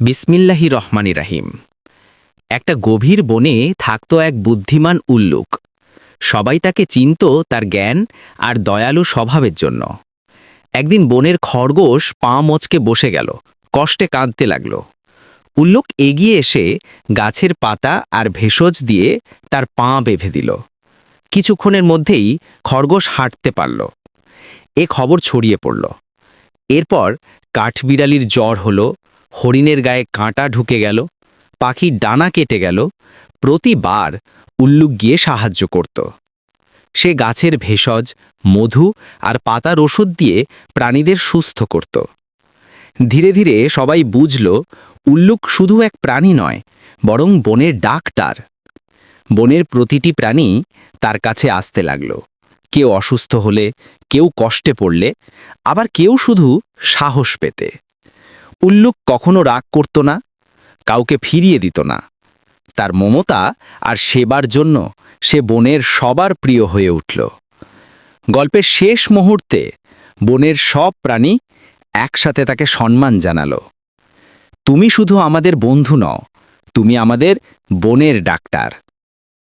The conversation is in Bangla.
বিসমিল্লাহি রহমানি রাহিম। একটা গভীর বনে থাকত এক বুদ্ধিমান উল্লুক। সবাই তাকে চিনত তার জ্ঞান আর দয়ালু স্বভাবের জন্য। একদিন বনের খরগোশ পা মচকে বসে গেল, কষ্টে কাঁদতে লাগল। উল্লুক এগিয়ে এসে গাছের পাতা আর ভেষজ দিয়ে তার পা বেঁধে দিল। কিছুক্ষণের মধ্যেই খরগোশ হাঁটতে পারল। এ খবর ছড়িয়ে পড়ল। এরপর কাঠবিড়ালির জ্বর হলো হরিণের গায়ে কাঁটা ঢুকে গেল, পাখির ডানা কেটে গেল, প্রতিবার উল্লুক গিয়ে সাহায্য করত। সে গাছের ভেষজ, মধু আর পাতার ওষুধ দিয়ে প্রাণীদের সুস্থ করত। ধীরে ধীরে সবাই বুঝল, উল্লুক শুধু এক প্রাণী নয়, বরং বনের ডাক্তার। বনের প্রতিটি প্রাণী তার কাছে আসতে লাগল। কেউ অসুস্থ হলে, কেউ কষ্টে পড়লে, আবার কেউ শুধু সাহস পেতে। উল্লুক কখনো রাগ করত না, কাউকে ফিরিয়ে দিত না। তার মমতা আর সেবার জন্য সে বনের সবার প্রিয় হয়ে উঠল। গল্পের শেষ মুহূর্তে বনের সব প্রাণী একসাথে তাকে সম্মান জানালো। তুমি শুধু আমাদের বন্ধু নও, তুমি আমাদের বনের ডাক্তার।